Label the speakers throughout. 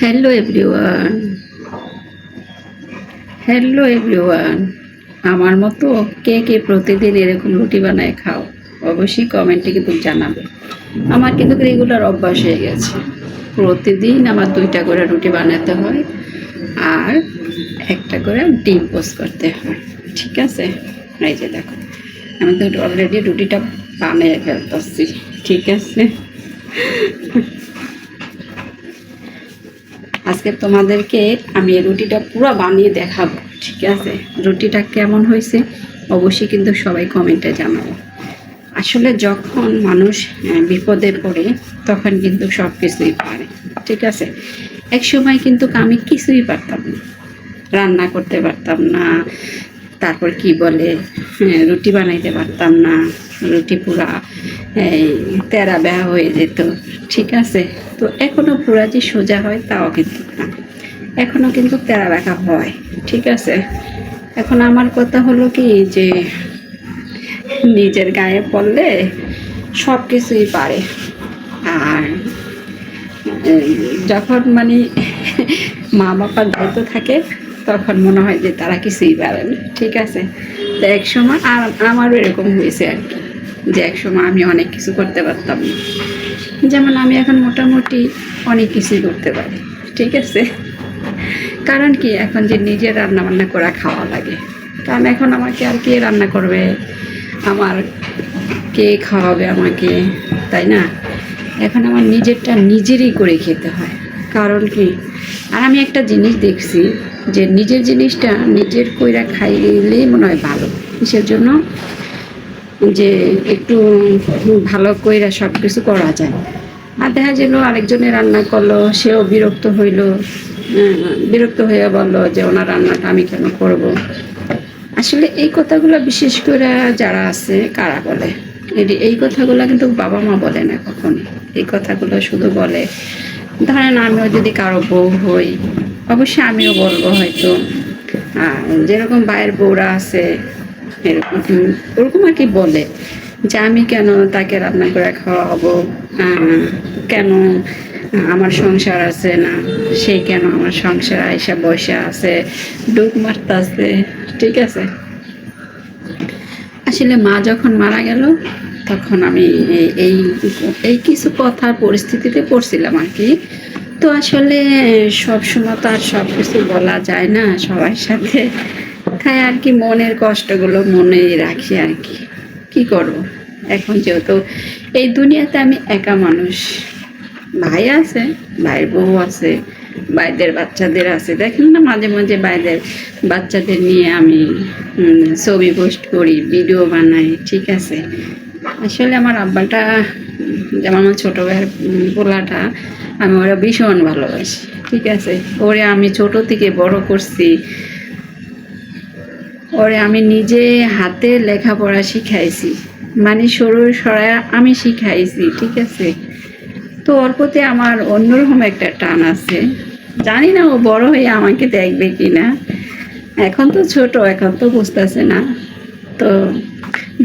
Speaker 1: Hello everyone hello everyone আমার মতো কে কে প্রতিদিন এরকম রুটি বানায় খাও, অবশ্যই কমেন্টে কিন্তু জানাবে। আমার কিন্তু রেগুলার অভ্যাস হয়ে গেছে। প্রতিদিন আমার দুইটা করে রুটি বানাতে হয় আর একটা করে ডিম পোস্ট করতে হয়। ঠিক আছে? এই যে দেখো, আমি তো অলরেডি রুটিটা বানিয়ে ফেলতেছি। ঠিক আছে? আজকে তোমাদেরকে আমি রুটিটা পুরো বানিয়ে দেখাবো, ঠিক আছে? রুটিটা কেমন হয়েছে অবশ্যই কিন্তু সবাই কমেন্টে জানাব। আসলে যখন মানুষ বিপদে পড়ে, তখন কিন্তু সব কিছুই পারে, ঠিক আছে? এক সময় কিন্তু আমি কিছুই পারতাম না। রান্না করতে পারতাম না তারপর কি বলে রুটি বানাইতে পারতাম না, রুটি পুরা তেরা বেহা হয়ে যেত, ঠিক আছে? তো এখনও পুরা যে সোজা হয় তাও কিন্তু না। এখনও কিন্তু তেরা বেঁকা হয়, ঠিক আছে? এখন আমার কথা হলো কি যে, নিজের গায়ে পড়লে সব কিছুই পারে। আর যখন মানে মা বাবার দায়িত্ব থাকে তখন মনে হয় যে তারা কিছুই পারে না, ঠিক আছে? তো এক সময় আমারও এরকম হয়েছে আর কি, যে এক সময় আমি অনেক কিছু করতে পারতাম না। যেমন আমি এখন মোটামুটি অনেক কিছুই করতে পারি, ঠিক আছে? কারণ কি, এখন যে নিজে রান্না বান্না করা খাওয়া লাগে। কারণ এখন আমাকে আর কে রান্না করবে? আমার কে খাওয়াবে আমাকে, তাই না? এখন আমার নিজেরটা নিজেরই করে খেতে হয়। কারণ কি, আর আমি একটা জিনিস দেখছি যে নিজের জিনিসটা নিজের কইরা খাইলেই মনে হয় ভালো। কিসের জন্য যে একটু ভালো কইরা সব কিছু করা যায়। আর দেখা গেল আরেকজনে রান্না করল সেও বিরক্ত হইল আহ, বিরক্ত হয়ে বলল যে ওনার রান্নাটা আমি কেন করব। আসলে এই কথাগুলো বিশেষ করে যারা আছে কারা বলে? এই কথাগুলো কিন্তু বাবা মা বলে না কখনো। এই কথাগুলো শুধু বলে। ধরেন আমিও যদি কারও বউ হই অবশ্যই আমিও বলব হয়তো। যেরকম বাইরের বউরা আছে, এরকম ওরকম আর কি বলে যে আমি কেন তাকে রান্না করে খাওয়াবো? কেন আমার সংসার আছে না? সে কেন আমার সংসার আইসা বসে আছে? ডুব মারতাছে, ঠিক আছে? আসলে মা যখন মারা গেল, তখন আমি এই এই কিছু কথার পরিস্থিতিতে পড়ছিলাম আর কি। তো আসলে সব সময় তো আর সব কিছু বলা যায় না সবার সাথে। তাই আর কি মনের কষ্টগুলো মনে রাখি আর কি। কি করব? এখন যেহেতু এই দুনিয়াতে আমি একা মানুষ। ভাই আছে, ভাইয়ের বউ আছে বাইদের বাচ্চাদের আছে। দেখেন না, মাঝে মাঝে বাইদের বাচ্চাদের নিয়ে আমি ছবি পোস্ট করি, ভিডিও বানাই, ঠিক আছে? আসলে আমার আব্বাটা, যেমন আমার ছোটো ভাইয়ের পোলাটা, আমি ওরা ভীষণ ভালোবাসি, ঠিক আছে? ওরে আমি ছোট থেকে বড় করছি। ওরে আমি নিজে হাতে লেখাপড়া শিখাইছি। মানে সরু সরাই আমি শিখাইছি, ঠিক আছে? তো ওর প্রতি আমার অন্যরকম একটা টান আছে। জানি না ও বড় হয়ে আমাকে দেখবে কি না এখন তো ছোট, এখন তো বুঝতেছে না। তো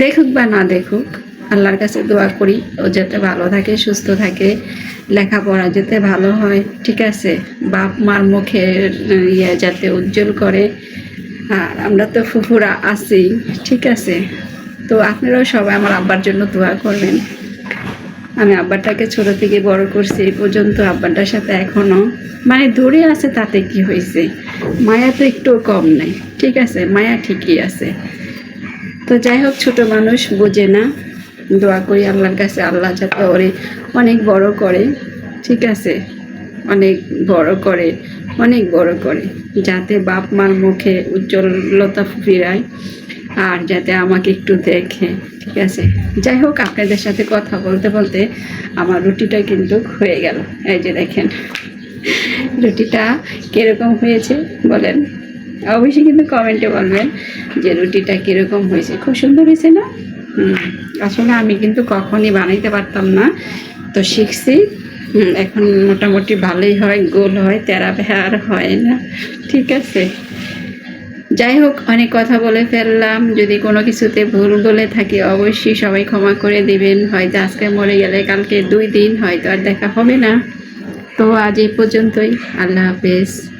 Speaker 1: দেখুক বা না দেখুক। আল্লাহর কাছে দোয়া করি, ও যাতে ভালো থাকে, সুস্থ থাকে, লেখাপড়া যাতে ভালো হয়, ঠিক আছে? বাপ মার মুখের ইয়ে যাতে উজ্জ্বল করে। আর আমরা তো ফুফুরা আছি, ঠিক আছে? তো আপনারাও সবাই আমার আব্বার জন্য দোয়া করবেন। আমি আব্বাটাকে ছোট থেকে বড় করছি, এই পর্যন্ত আব্বাটার সাথে এখনও মানে দূরে আছে, তাতে কি হয়েছে? মায়া তো একটু কম নাই, ঠিক আছে? মায়া ঠিকই আছে। তো যাই হোক, ছোট মানুষ বোঝে না। দোয়া করি আল্লাহর কাছে, আল্লাহ যাতে ওরে অনেক বড় করে, ঠিক আছে? অনেক বড় করে, অনেক বড় করে, যাতে বাপ মার মুখে উজ্জ্বলতা ফিরায় আর যাতে আমাকে একটু দেখে, ঠিক আছে? যাই হোক, আপনাদের সাথে কথা বলতে বলতে আমার রুটিটা কিন্তু হয়ে গেল। এই যে দেখেন, রুটিটা কীরকম হয়েছে বলেন? অবশ্যই কিন্তু কমেন্টে বলবেন যে রুটিটা কীরকম হয়েছে। খুব সুন্দর হয়েছে না? আসলে আমি কিন্তু কখনই বানাইতে পারতাম না। তো শিখছি। এখন মোটামুটি ভালোই হয়, গোল হয়, তেরা আর হয় না। ঠিক আছে। যাই হোক, অনেক কথা বলে ফেললাম। যদি কোনো কিছুতে ভুল বলে থাকি, অবশ্যই সবাই ক্ষমা করে দিবেন। হয়তো আজকে মরে গেলে, কালকে দুই দিন হয়তো আর দেখা হবে না। তো আজ এই পর্যন্তই। আল্লাহ হাফেজ।